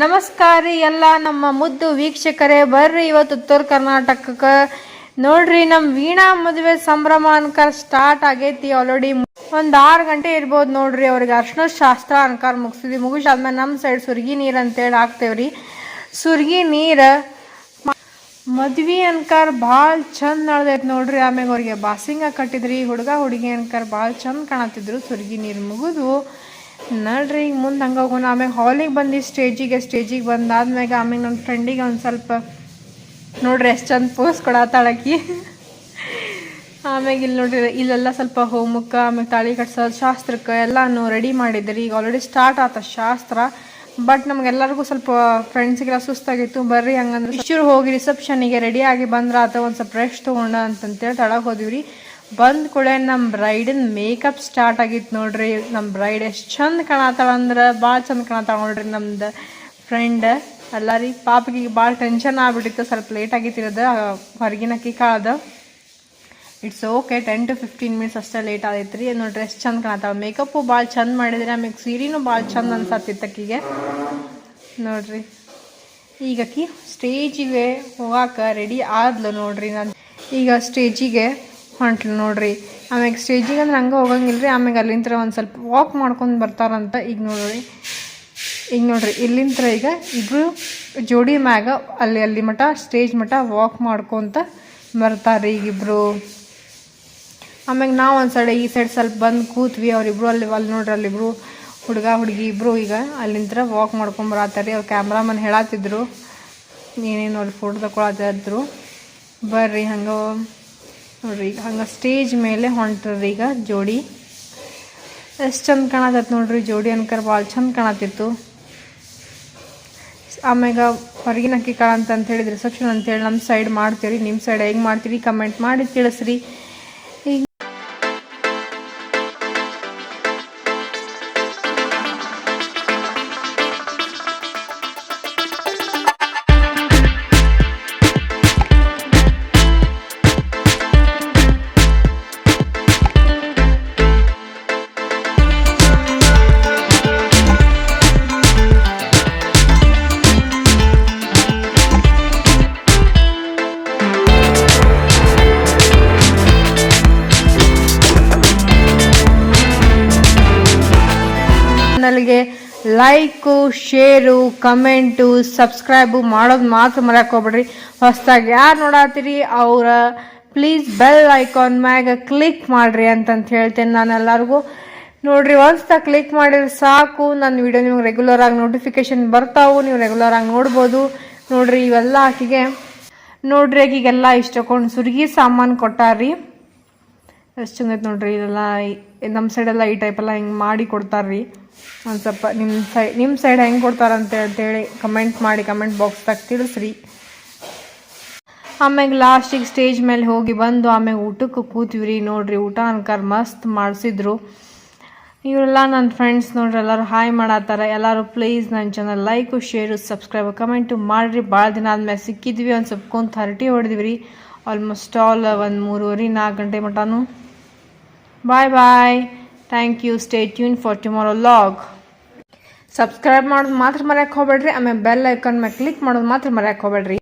ನಮಸ್ಕಾರ ರೀ ಎಲ್ಲ ನಮ್ಮ ಮುದ್ದು ವೀಕ್ಷಕರೇ, ಬರ್ರಿ ಇವತ್ತು ಉತ್ತರ ಕರ್ನಾಟಕಕ್ಕೆ. ನೋಡ್ರಿ ನಮ್ಮ ವೀಣಾ ಮದುವೆ ಸಂಭ್ರಮ ಅನ್ಕರ್ ಸ್ಟಾರ್ಟ್ ಆಗೈತಿ ಆಲ್ರೆಡಿ ಒಂದು ಆರು ಗಂಟೆ ಇರ್ಬೋದು ನೋಡ್ರಿ ಅವ್ರಿಗೆ. ಅರ್ಶನ ಶಾಸ್ತ್ರ ಅನ್ಕಾರ ಮುಗಿಸಿದ್ವಿ. ಮುಗಿಸಾದ್ಮೇಲೆ ನಮ್ಮ ಸೈಡ್ ಸುರ್ಗಿ ನೀರು ಅಂತೇಳಿ ಹಾಕ್ತೇವ್ರಿ. ಸುರ್ಗಿ ನೀರು ಮದ್ವಿ ಅನ್ಕರ್ ಭಾಳ ಚಂದ ನಳ್ದೈತೆ ನೋಡ್ರಿ. ಆಮ್ಯಾಗ ಅವ್ರಿಗೆ ಬಾಸಿಂಗ ಕಟ್ಟಿದ್ರಿ. ಹುಡುಗ, ಹುಡುಗಿ ಅನ್ಕರ್ ಭಾಳ ಚಂದ ಕಾಣತ್ತಿದ್ರು ಸುರ್ಗಿ ನೀರು ಮುಗಿದು. ನಡ್ರಿ ಈಗ ಮುಂದೆ ಹಂಗೆ ಹೋಗೋಣ. ಆಮ್ಯಾಗ ಹಾಲಿಗೆ ಬಂದು ಸ್ಟೇಜಿಗೆ ಸ್ಟೇಜಿಗೆ ಬಂದಾದ್ಮ್ಯಾಗ ಆಮೇಲೆ ನನ್ನ ಫ್ರೆಂಡಿಗೆ ಒಂದು ಸ್ವಲ್ಪ, ನೋಡ್ರಿ ಎಷ್ಟು ಚಂದ ಪೋಸ್ ಕೊಡತ್ತಾಳಕಿ ಆಮ್ಯಾಗ ಇಲ್ಲಿ ನೋಡ್ರಿ, ಇಲ್ಲೆಲ್ಲ ಸ್ವಲ್ಪ ಹೋಮಕ್ಕೆ ಆಮೇಲೆ ತಾಳಿ ಕಟ್ಸೋದು, ಶಾಸ್ತ್ರಕ್ಕೆ ಎಲ್ಲಾನು ರೆಡಿ ಮಾಡಿದ್ರಿ. ಈಗ ಆಲ್ರೆಡಿ ಸ್ಟಾರ್ಟ್ ಆತ ಶಾಸ್ತ್ರ. ಬಟ್ ನಮಗೆಲ್ಲರಿಗೂ ಸ್ವಲ್ಪ ಫ್ರೆಂಡ್ಸಿಗೆಲ್ಲ ಸುಸ್ತಾಗಿತ್ತು. ಬರ್ರಿ ಹಂಗಂದ್ರೆ ಇಷ್ಟರು ಹೋಗಿ ರಿಸೆಪ್ಷನಿಗೆ ರೆಡಿ ಆಗಿ ಬಂದ್ರ ಆತ ಒಂದು ಸ್ವಲ್ಪ ರೆಸ್ಟ್ ತೊಗೊಂಡ ಅಂತಂತೇಳಿ ತಳಗೆ ಹೋದಿವ್ರಿ ಬಂದ ಕೂಡ ನಮ್ಮ ಬ್ರೈಡಿನ ಮೇಕಪ್ ಸ್ಟಾರ್ಟ್ ಆಗಿತ್ತು ನೋಡ್ರಿ. ನಮ್ಮ ಬ್ರೈಡ್ ಎಷ್ಟು ಚಂದ ಕಾಣತ್ತಾಳ ಅಂದ್ರೆ ಭಾಳ ಚಂದ ಕಾಣತ್ತಾಳ ನೋಡ್ರಿ ನಮ್ದು ಫ್ರೆಂಡ್ ಅಲ್ಲ ರೀ, ಪಾಪಿಗೆ ಭಾಳ ಟೆನ್ಷನ್ ಆಗ್ಬಿಟ್ಟಿತ್ತು, ಸ್ವಲ್ಪ ಲೇಟ್ ಆಗಿತ್ತಿರೋದು ಹೊರಗಿನ ಅಕ್ಕಿ ಕಾಳದ. It's okay ten to fifteen minutes ಅಷ್ಟೇ ಲೇಟ್ ಆಗೈತೆ ನೋಡಿ ಡ್ರೆಸ್ ಚಂದ ಕಾಣತ್ತಾಳ ಮೇಕಪ್ಪು ಭಾಳ ಚಂದ ಮಾಡಿದ್ರೆ ಆಮೇಲೆ ಸೀರೆನೂ ಭಾಳ ಚಂದ ಅನ್ಸತ್ತಿತ್ತು ಅಕ್ಕಿಗೆ. ನೋಡ್ರಿ. ಈಗ ಅಕ್ಕಿ ಸ್ಟೇಜಿಗೆ ಹೋಗಾಕ ರೆಡಿ ಆದ್ಲು ನೋಡ್ರಿ ನಾನು. ಈಗ ಸ್ಟೇಜಿಗೆ ಹೊಂಟ್ಲು ನೋಡ್ರಿ. ಆಮ್ಯಾಗ ಸ್ಟೇಜಿಗೆ ಅಂದ್ರೆ ಹಂಗೆ ಹೋಗಂಗಿಲ್ಲ ರೀ ಆಮ್ಯಾಗ ಅಲ್ಲಿಂದ ಒಂದು ಸ್ವಲ್ಪ ವಾಕ್ ಮಾಡ್ಕೊಂಡು ಬರ್ತಾರಂತ ಈಗ ನೋಡ್ರಿ. ಈಗ ನೋಡ್ರಿ ಇಲ್ಲಿಂತ್ರ ಈಗ ಇಬ್ರು ಜೋಡಿ ಮ್ಯಾಗ ಅಲ್ಲಿ ಅಲ್ಲಿ ಮಟ ಸ್ಟೇಜ್ ಮಟ ವಾಕ್ ಮಾಡ್ಕೊತ ಬರ್ತಾರೆ ಈಗಿಬ್ರು ಆಮ್ಯಾಗ ನಾವು ಒಂದು ಸೈಡ್, ಈ ಸೈಡ್ ಸ್ವಲ್ಪ ಬಂದು ಕೂತ್ವಿ. ಅವ್ರಿಬ್ರು ಅಲ್ಲಿ ಅಲ್ಲಿ ನೋಡ್ರಿ ಅಲ್ಲಿಬ್ರು ಹುಡುಗ, ಹುಡುಗಿ ಇಬ್ರು ಈಗ ಅಲ್ಲಿಂತ್ರ ವಾಕ್ ಮಾಡ್ಕೊಂಡು ಬರತ್ತಾರೆ ಅವ್ರು ಕ್ಯಾಮ್ರಾಮನ್ ಹೇಳತ್ತಿದ್ರು ಏನೇನು ಅಲ್ಲಿ ಫೋಟೋ ತಗೊಳತ್ತಿದ್ರು ಬರ್ರಿ ಹಂಗೆ ನೋಡ್ರಿ, ಈಗ ಹಂಗೆ ಸ್ಟೇಜ್ ಮೇಲೆ ಹೊಂಟ್ರಿ ಈಗ ಜೋಡಿ. ಎಷ್ಟು ಚಂದ ಕಾಣತೈತೆ ನೋಡ್ರಿ ಜೋಡಿ ಅನ್ಕರ್, ಭಾಳ ಚಂದ ಕಾಣತ್ತಿತ್ತು ಆಮ್ಯಾಗ ಹೊರಗಿನ ಅಕ್ಕಿ ಕಾಳ ಅಂತ ಹೇಳಿದ್ರಿ ರಿಸೆಪ್ಷನ್ ಅಂತೇಳಿ ನಮ್ಮ ಸೈಡ್ ಮಾಡ್ತೀರಿ ನಿಮ್ಮ ಸೈಡ್ ಹೆಂಗೆ ಮಾಡ್ತೀರಿ ಕಮೆಂಟ್ ಮಾಡಿ ತಿಳಿಸ್ರಿ. ಚಾನಲ್ಗೆ ಲೈಕು ಶೇರು ಕಮೆಂಟು ಸಬ್ಸ್ಕ್ರೈಬು ಮಾಡೋದು ಮಾತ್ರ ಮರ್ಯಾಕೆ ಹೋಗ್ಬೇಡ್ರಿ. ಹೊಸ್ದಾಗಿ ಯಾರು ನೋಡತ್ತೀರಿ, ಅವರ ಪ್ಲೀಸ್ ಬೆಲ್ ಐಕಾನ್ ಮ್ಯಾಗ ಕ್ಲಿಕ್ ಮಾಡ್ರಿ ಅಂತಂತ ಹೇಳ್ತೇನೆ ನಾನು ಎಲ್ಲರಿಗೂ. ನೋಡ್ರಿ ಒಂದ್ಸತ ಕ್ಲಿಕ್ ಮಾಡಿದ್ರೆ ಸಾಕು ನನ್ನ ವಿಡಿಯೋ ನಿಮ್ಗೆ ರೆಗ್ಯುಲರ್ ಆಗಿ ನೋಟಿಫಿಕೇಶನ್ ಬರ್ತಾವು, ನೀವು ರೆಗ್ಯುಲರ್ ಆಗಿ ನೋಡ್ಬೋದು. ನೋಡ್ರಿ, ಇವೆಲ್ಲ ಆಕಿಗೆ. ನೋಡ್ರಿ ಆಕಿಗೆಲ್ಲ ಇಷ್ಟಕೊಂಡು ಸುರ್ಗಿ ಸಾಮಾನು ಕೊಟ್ಟಾರ್ರಿ ಎಷ್ಟು ಚಂದ ನೋಡ್ರಿ, ಇದೆಲ್ಲ ನಮ್ಮ ಸೈಡೆಲ್ಲ ಈ ಟೈಪೆಲ್ಲ ಹಿಂಗೆ ಮಾಡಿ ಕೊಡ್ತಾರ್ರಿ. ಒಂದು ಸ್ವಲ್ಪ ನಿಮ್ಮ ಸೈಡ್ ನಿಮ್ಮ ಸೈಡ್ ಹೆಂಗೆ ಕೊಡ್ತಾರಂತ ಅಂತೇಳಿ ಕಮೆಂಟ್ ಮಾಡಿ ಕಮೆಂಟ್ ಬಾಕ್ಸ್ದಾಗ ತಿಳಿಸ್ರಿ. ಆಮ್ಯಾಗ ಲಾಸ್ಟಿಗೆ ಸ್ಟೇಜ್ ಮೇಲೆ ಹೋಗಿ ಬಂದು ಆಮ್ಯಾಗೆ ಊಟಕ್ಕೆ ಕೂತೀವ್ರಿ, ನೋಡ್ರಿ ಊಟ ಅನ್ಕರ್ ಮಸ್ತ್ ಮಾಡಿಸಿದ್ರು. ಇವರೆಲ್ಲ ನನ್ನ ಫ್ರೆಂಡ್ಸ್ ನೋಡ್ರಿ ಎಲ್ಲರೂ ಹಾಯ್ ಮಾಡತ್ತಾರ. ಎಲ್ಲರೂ ಪ್ಲೀಸ್ ನನ್ನ channel like share subscribe comment ಮಾಡಿರಿ. ಭಾಳ ದಿನ ಆದಮೇಲೆ ಸಿಕ್ಕಿದ್ವಿ, ಒಂದು ಸ್ವಲ್ಪ ಕುಂತು ಹರಟಿ ಹೊಡೆದಿವಿ ರೀ ಆಲ್ಮೋಸ್ಟ್ ಆಲ್ ಒಂದು ಮೂರುವರೆ ನಾಲ್ಕು ಗಂಟೆ mutton. Bye bye thank you stay tune for tomorrow log subscribe ಮಾಡೋದು ಮಾತ್ರ ಮರ್ಯಾಕೆ ಹೋಗ್ಬೇಡ್ರಿ. ಆಮೇಲೆ ಬೆಲ್ ಐಕನ್ ಮೇಲೆ ಕ್ಲಿಕ್ ಮಾಡೋದು ಮಾತ್ರ ಮರ್ಯಾಕೆ ಹೋಗ್ಬೇಡ್ರಿ.